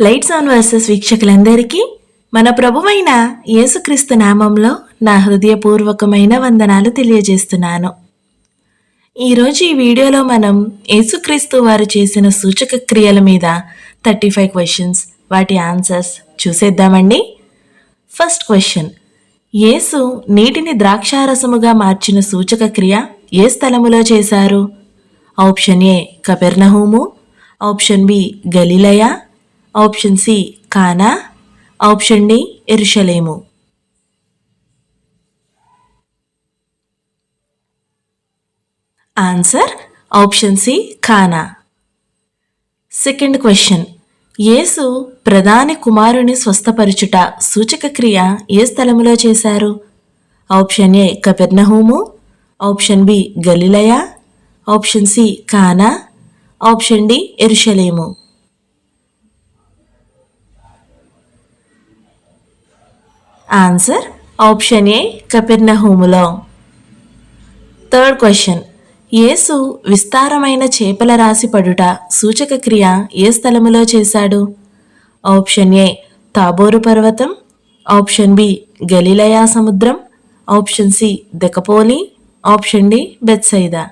Lights on versus వీక్షకులందరికీ మన ప్రభువైన యేసుక్రీస్తు నామంలో నా హృదయపూర్వకమైన వందనాలు తెలియజేస్తున్నాను. ఈరోజు ఈ వీడియోలో మనం యేసుక్రీస్తు వారు చేసిన సూచక క్రియల మీద థర్టీ ఫైవ్ క్వశ్చన్స్ వాటి ఆన్సర్స్ చూసేద్దామండి. ఫస్ట్ క్వశ్చన్ యేసు నీటిని ద్రాక్షారసముగా మార్చిన సూచక క్రియ ఏ స్థలములో చేశారు? ఆప్షన్ ఏ కపెర్నహూము ఆప్షన్ బి గలిలయ ఆప్షన్ సి కానా? ఆప్షన్ డి ఎరుషలేము. ఆన్సర్ ఆప్షన్ సి ఖానా సెకండ్ క్వశ్చన్. యేసు ప్రధాని కుమారుని స్వస్థపరచుట సూచక క్రియ ఏ స్థలములో చేశారు? ఆప్షన్ ఏ కపెర్నహూము. ఆప్షన్ బి గలిలయ. ఆప్షన్ సి కానా. ఆప్షన్ డి ఎరుషలేము. ఆన్సర్ ఆప్షన్ ఏ కపెర్నహూములో థర్డ్ క్వశ్చన్ యేసు విస్తారమైన చేపల రాశి పడుట సూచక క్రియ ఏ స్థలములో చేశాడు? ఆప్షన్ ఏ తాబోరు పర్వతం. ఆప్షన్ బి గలిలయా సముద్రం. Option C Decapolis. Option D Bethsaida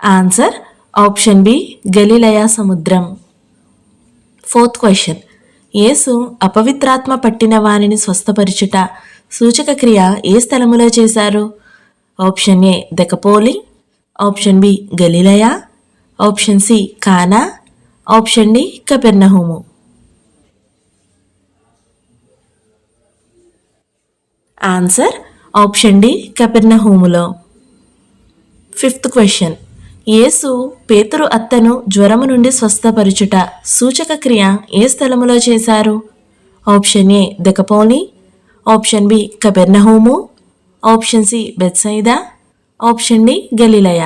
answer option B గలిలయా సముద్రం. Fourth question. యేసు అపవిత్రాత్మ పట్టిన వారిని స్వస్థపరచుట సూచక క్రియ ఏ స్థలములో చేశారు? ఆప్షన్ ఏ దెకపోలి ఆప్షన్ బి గలిలయ ఆప్షన్ సి కానా ఆప్షన్ డి కపెర్నహూము. Answer option D కపెర్నహూములో. Fifth question. యేసు పేతురు అత్తను జ్వరము నుండి స్వస్థపరచుట సూచక క్రియ ఏ స్థలములో చేశారు? ఆప్షన్ ఏ దెకపోని ఆప్షన్ బి కబెర్నహోము option C Bethsaida option D గలిలయ.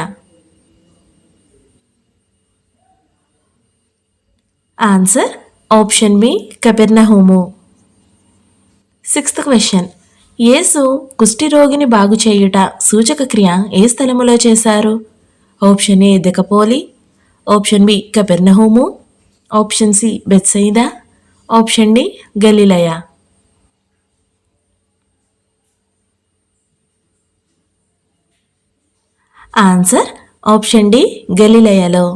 ఆన్సర్ ఆప్షన్ బి కబెర్నహోము సిక్స్త్ క్వశ్చన్. యేసు కుష్ఠిరోగిని బాగు చేయుట సూచక క్రియ ఏ స్థలములో చేశారు? ఆప్షన్ ఏ దెకపోలి ఆప్షన్ బి కపెర్నహోము option C Bethsaida option D గలిలయ ఆన్సర్ ఆప్షన్ డి గలిలయలో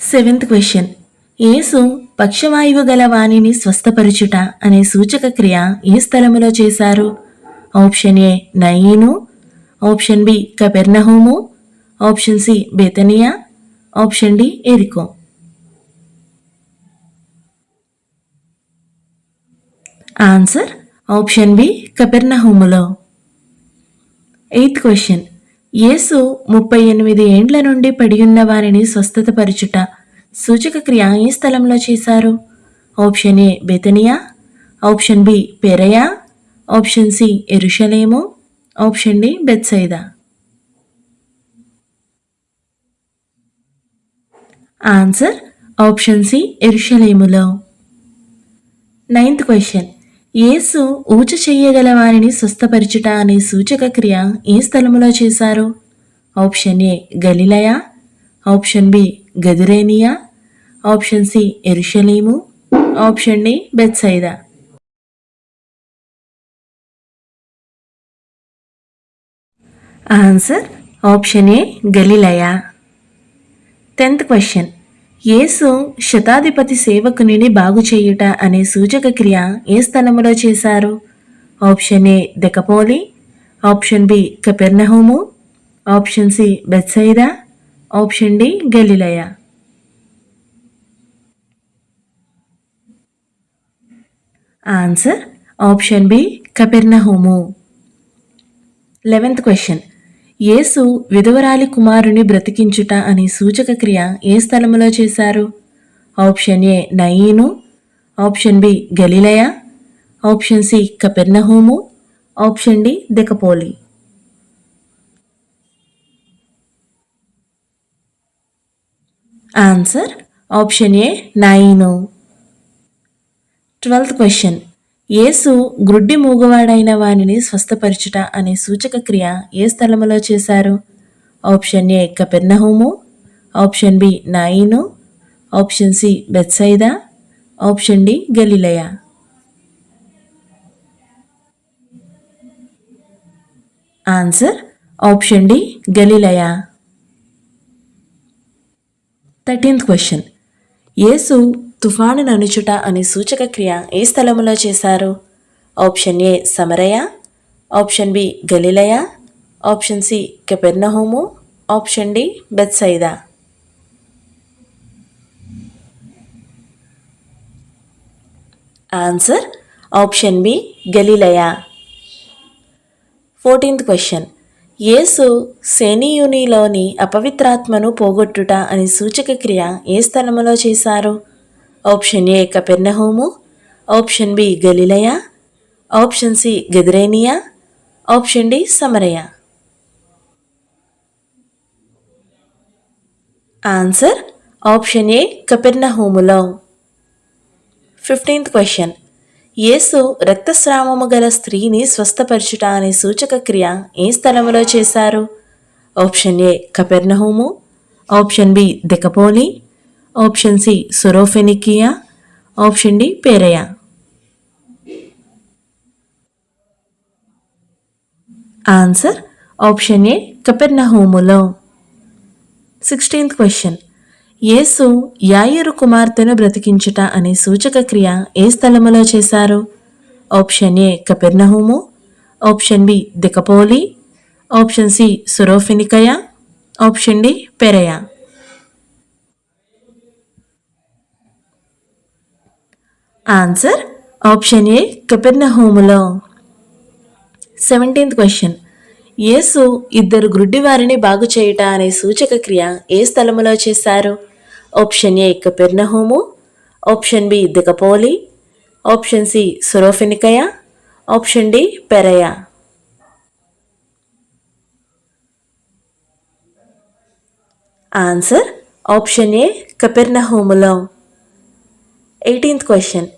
సెవెంత్ క్వశ్చన్ యేసు పక్షవాయువు గల వాణిని స్వస్థపరుచుట అనే సూచక క్రియ ఏ స్థలములో చేశారు? ఆప్షన్ ఏ నయీను. ఆప్షన్ బి కపెర్నహోము ఆప్షన్ సి బేతనియా ఆప్షన్ డి ఎరికో ఆన్సర్ ఆప్షన్ బి కపెర్నహోములో ఎయిత్ క్వశ్చన్ యేసు ముప్పై ఎనిమిది ఏండ్ల నుండి పడియున్న వారిని స్వస్థతపరచుట సూచక క్రియ ఏ స్థలంలో చేశారు? ఆప్షన్ ఏ బెతనియా ఆప్షన్ బి పెరయా ఆప్షన్ సి ఎరుషలేము option D Bethsaida. Answer option C ఎరుషలేములో. Ninth question. యేసు ఊచ చెయ్యగల వారిని స్వస్థపరచుట అనే సూచక క్రియ ఏ స్థలములో చేశారు? ఆప్షన్ ఏ గలిలయ ఆప్షన్ బి గదురేనియా ఆప్షన్ సి ఎరుషలేము option D Bethsaida. Answer option A గలిలయ టెన్త్ క్వశ్చన్ యేసు శతాధిపతి సేవకునిని బాగు చేయుట అనే సూచక క్రియ ఏ స్థలములో చేశారు? ఆప్షన్ ఏ దెకపోలి ఆప్షన్ బి కపెర్నహోము option C Bethsaida option D గలిలయ ఆన్సర్ ఆప్షన్ బి కపెర్నహోము లెవెన్త్ క్వశ్చన్ యేసు విధవరాలి కుమారుని బ్రతికించుట అనే సూచక క్రియ ఏ స్థలములో చేశారు? ఆప్షన్ ఏ నయీను. ఆప్షన్ బి గలిలయ. ఆప్షన్ సి కపెర్నహోము. ఆప్షన్ డి దెకపోలి. ఆన్సర్ ఆప్షన్ ఏ నైను ట్వెల్త్ క్వశ్చన్. యేసు గ్రుడ్డి మూగవాడైన వానిని స్వస్థపరచుట అనే సూచక క్రియ ఏ స్థలములో చేశారు? ఆప్షన్ ఏ కపెర్నహోము option B నాయిను option C Bethsaida option D గలిలయ. ఆన్సర్ ఆప్షన్ డి గలిలయ. Thirteenth question. యేసు తుఫాను ననుచుట అనే సూచక క్రియ ఏ స్థలములో చేశారు? ఆప్షన్ ఏ సమరయ ఆప్షన్ బి గలిలయ ఆప్షన్ సి కెపెర్నహోము option D Bethsaida answer option B గలిలయ. Fourteenth question. యేసు శనియునిలోని అపవిత్రాత్మను పోగొట్టుట అనే సూచక క్రియ ఏ స్థలములో చేశారు? ఆప్షన్ ఏ కపెర్నహోము ఆప్షన్ బి గలిలయ ఆప్షన్ సి గెద్రేనియా ఆప్షన్ డి సమరయ ఆన్సర్ ఆప్షన్ ఏ కపెర్నహోములో ఫిఫ్టీన్త్ క్వశ్చన్ యేసు రక్తస్రావము గల స్త్రీని స్వస్థపరచుట అనే సూచక క్రియ ఏ స్థలములో చేశారు? ఆప్షన్ ఏ కపెర్నహోము ఆప్షన్ బి దెకపోలి ఆప్షన్ సి సొరోఫెనికియా. ఆప్షన్ డి పేరయా answer option A కపెర్నహోములో. Sixteenth question. యేసు యాయరు కుమార్తెను బ్రతికించుట అనే సూచక క్రియ ఏ స్థలములో చేశారు? ఆప్షన్ ఏ కపెర్నహూము. ఆప్షన్ బి దికపోలి. ఆప్షన్ సి సురోఫినికయ. ఆప్షన్ డి పెరయా ఆన్సర్ ఆప్షన్ ఏ కపెర్నహూములో సెవెంటీన్త్ క్వశ్చన్ యేసు ఇద్దరు గ్రుడ్డివారిని బాగు చేయుట అనే సూచక క్రియ ఏ స్థలములో చేశారు? ఆప్షన్ ఏ కపెర్నహోము ఆప్షన్ బి దిగపోలి ఆప్షన్ సి సురోఫినికయ ఆప్షన్ డి పెరయ ఆన్సర్ ఆప్షన్ ఏ కపెర్నహోములో ఎయిటీన్త్ క్వశ్చన్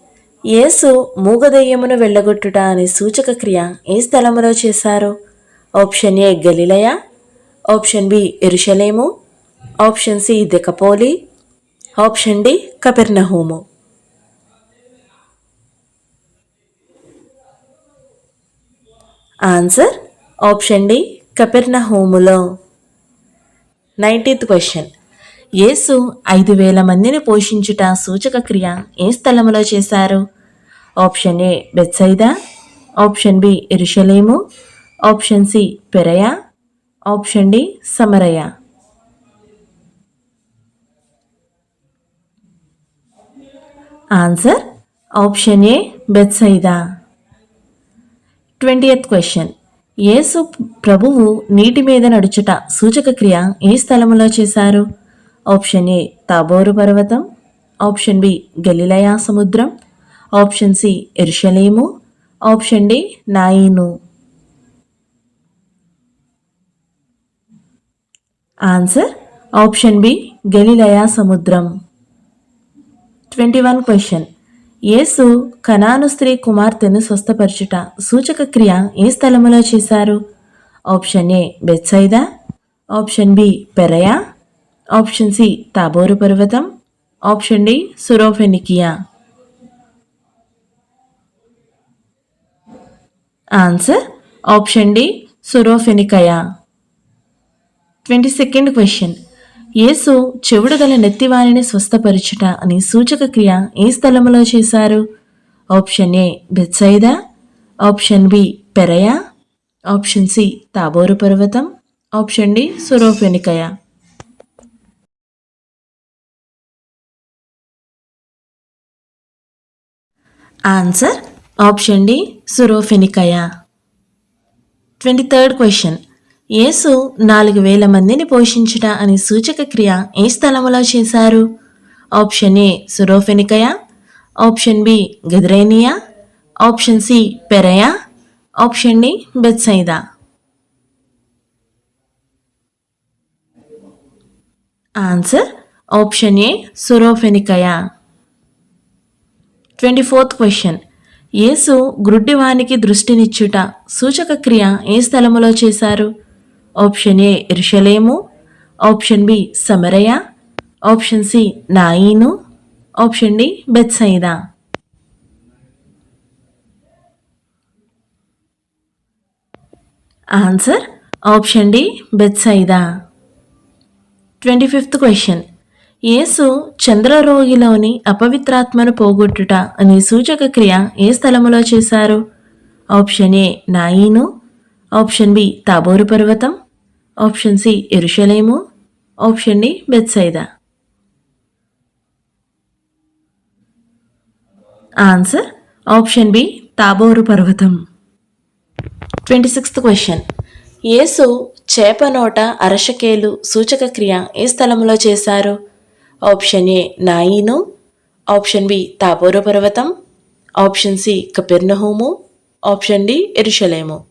యేసు మూగదయ్యమును వెళ్ళగొట్టుట అనే సూచక క్రియ ఏ స్థలములో చేశారు? ఆప్షన్ ఏ గలిలయ ఆప్షన్ బి ఎరుషలేము ఆప్షన్ సి దికపోలి ఆప్షన్ డి కపెర్నహూము. ఆన్సర్ ఆప్షన్ డి కపెర్నహూములో. నైన్టీన్త్ క్వశ్చన్ యేసు ఐదు వేల మందిని పోషించుట సూచక క్రియ ఏ స్థలములో చేశారు? Option A Bethsaida option B ఇరుషలేము option C పెరయ ఆప్షన్ డి సమరయ. Answer option A Bethsaida. Twentieth question. యేసు ప్రభువు నీటి మీద నడుచుట సూచక క్రియ ఏ స్థలములో చేశారు? ఆప్షన్ ఏ తాబోరు పర్వతం ఆప్షన్ బి గలిలయా సముద్రం ఆప్షన్ సి ఎర్షలేము ఆప్షన్ డి నాయిను. ఆన్సర్ ఆప్షన్ బి గలిలయా సముద్రం. Twenty one question. యేసు కనాను స్త్రీ కుమార్తెను స్వస్థపరచుట సూచక క్రియ ఏ స్థలములో చేశారు? Option A Bethsaida option B పెరయా option C తాబోరు పర్వతం ఆప్షన్ డి సురోఫెనికియా. Answer option D సురోఫెనికయా. Twenty second question. యేసు చెవుడు గల నెత్తివారిని స్వస్థపరచుట అనే సూచక క్రియ ఏ స్థలములో చేశారు? Option A Bethsaida option B పెరయా option C తాబోరు పర్వతం ఆప్షన్ డి సురోఫెనికయా. ఆన్సర్ ఆప్షన్ డి సురోఫెనికయ ట్వంటీ థర్డ్ క్వశ్చన్ యేసు నాలుగు వేల మందిని పోషించుట అనే సూచక క్రియ ఏ స్థలములో చేశారు? ఆప్షన్ ఏ సురోఫెనికయ ఆప్షన్ బి గద్రేనియా option C పెరయా option D Bethsaida answer option A సురోఫెనికయా twenty fourth question. యేసు గ్రుడ్డివానికి దృష్టినిచ్చుట సూచక క్రియ ఏ స్థలములో చేశారు? ఆప్షన్ ఏ ఇర్షలేము ఆప్షన్ బి సమరయ option C నాయిను option D Bethsaida answer option D Bethsaida twenty fifth question. యేసు చంద్రరోగిలోని అపవిత్రాత్మను పోగొట్టుట అనే సూచక క్రియ ఏ స్థలములో చేశారు? ఆప్షన్ ఏ నాయిను. ఆప్షన్ బి తాబోరు పర్వతం. ఆప్షన్ సి ఎరుషలేము. Option D Bethsaida. Answer option B తాబోరు పర్వతం. Twenty sixth question. యేసు చేప నోట అరశకేలు సూచక క్రియ ఏ స్థలంలో చేశారు? ఆప్షన్ ఏ నాయీను ఆప్షన్ బి తాబోరు పర్వతం ఆప్షన్ సి కపెర్నహోము ఆప్షన్ డి ఎరుషలేము.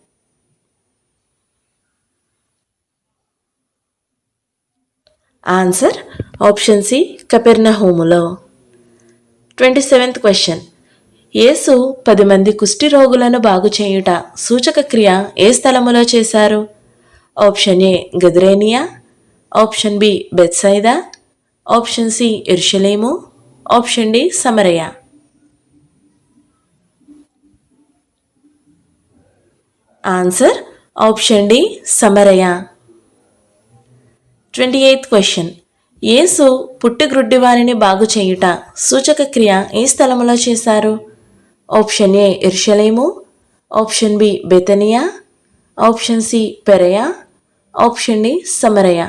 Answer option C కపెర్నహోములో. Twenty seventh question. యేసు పది మంది కుష్టి రోగులను బాగు చేయుట సూచక క్రియ ఏ స్థలములో చేశారు? ఆప్షన్ ఏ గద్రేనియా option B Bethsaida option C ఇర్షలేము ఆప్షన్ డి సమరయ ఆన్సర్ ఆప్షన్ డి సమరయ ట్వంటీ ఎయిత్ క్వశ్చన్ యేసు పుట్టిగ్రుడ్డి వారిని బాగు చేయుట సూచక క్రియ ఏ స్థలములో చేశారు? ఆప్షన్ ఏ ఇర్షలేము ఆప్షన్ బి బెతనియా ఆప్షన్ సి పెరయా ఆప్షన్ డి సమరయ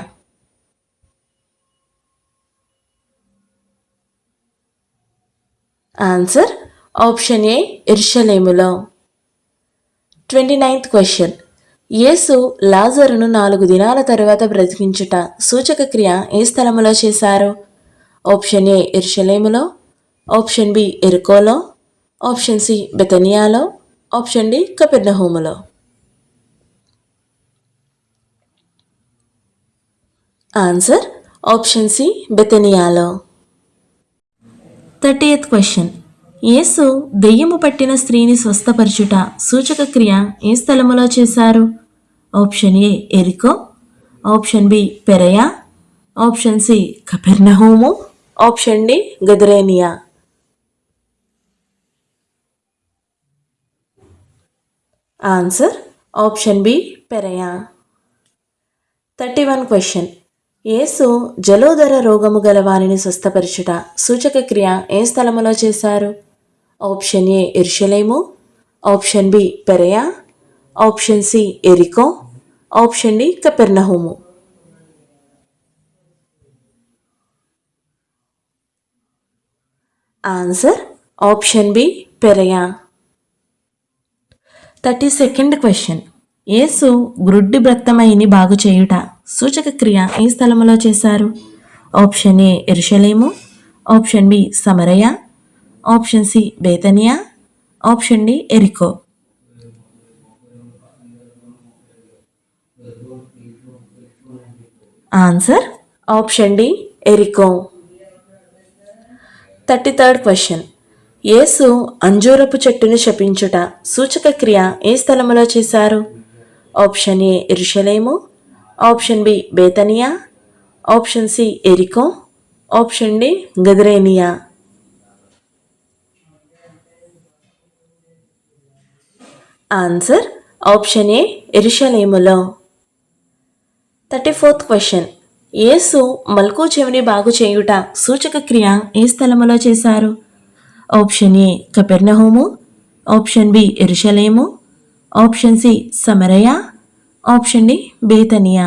ఆన్సర్ ఆప్షన్ ఏ ఇర్షలేములో ట్వంటీ నైన్త్ క్వశ్చన్ యేసు లాజరును నాలుగు దినాల తరువాత బ్రతికించుట సూచక క్రియ ఏ స్థలములో చేశారు? ఆప్షన్ ఏ ఇర్షలేములో ఆప్షన్ బి ఎరుకోలో ఆప్షన్ సి బెతనియాలో ఆప్షన్ డి కపెర్నహోములో ఆన్సర్ ఆప్షన్ సి బెతనియాలో థర్టీ ఎయిత్ క్వశ్చన్ యేసు దెయ్యము పట్టిన స్త్రీని స్వస్థపరచుట సూచక క్రియ ఏ స్థలములో చేశారు? ఆప్షన్ ఏ ఎరికో ఆప్షన్ బి పెరయా ఆప్షన్ సి కపెర్నహోము ఆప్షన్ డి గదరేనియా. ఆన్సర్ ఆప్షన్ బి పెరయా. థర్టీ వన్ క్వశ్చన్ యేసు జలోదర రోగము గల వారిని స్వస్థపరచుట సూచక క్రియ ఏ స్థలములో చేశారు? ఆప్షన్ ఏ ఇర్షలేము ఆప్షన్ బి పెరయా ఆప్షన్ సి ఎరికో ఆప్షన్ డి కపెర్నహోము. Answer option B పెరయా. Thirty second question. యేసు గ్రుడ్డి బ్రక్తమైని బాగు చేయుట సూచక క్రియ ఏ స్థలములో చేశారు? ఆప్షన్ ఏ ఎరుషలేము ఆప్షన్ బి సమరయ ఆప్షన్ సి బేతనియా ఆప్షన్ డి ఎరికో. Answer option D ఎరికో. Thirty third question. యేసు అంజూరపు చెట్టును శపించుట సూచక క్రియ ఏ స్థలములో చేశారు? ఆప్షన్ ఏ ఇరుషలేము ఆప్షన్ బి బేతనియా ఆప్షన్ సి ఎరికో ఆప్షన్ డి గదరేనియా ఆన్సర్ ఆప్షన్ ఏ ఎరుషలేములో. Thirty fourth question. యేసు మల్కు చెవిని బాగు చేయుట సూచక క్రియ ఏ స్థలములో చేశారు? ఆప్షన్ ఏ కపెర్నహోము ఆప్షన్ బి ఎరుషలేము ఆప్షన్ సి సమరయ option D Bethany.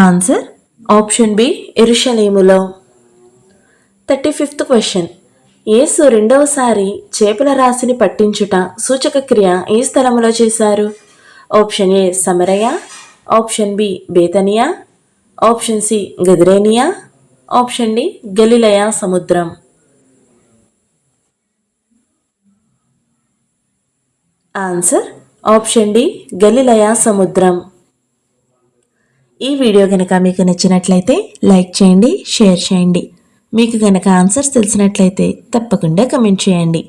Answer option B ఎరుషలేములో. Thirty fifth question. యేసు రెండవసారి చేపల రాశిని పట్టించుట సూచక క్రియ ఏ స్థలములో చేశారు? ఆప్షన్ ఏ సమరయ ఆప్షన్ బి బేతనియా ఆప్షన్ సి గదిరేనియా ఆప్షన్ డి గలిలయ సముద్రం. ఆన్సర్ ఆప్షన్ డి గలిలయ సముద్రం. ఈ వీడియో కనుక మీకు నచ్చినట్లయితే లైక్ చేయండి షేర్ చేయండి. మీకు కనుక ఆన్సర్స్ తెలిసినట్లయితే తప్పకుండా కమెంట్ చేయండి.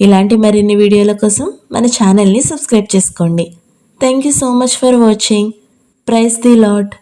ఇలాంటి మరిన్ని వీడియోల కోసం మన ఛానల్ని సబ్స్క్రైబ్ చేసుకోండి. Thank you so much for watching. Praise the lord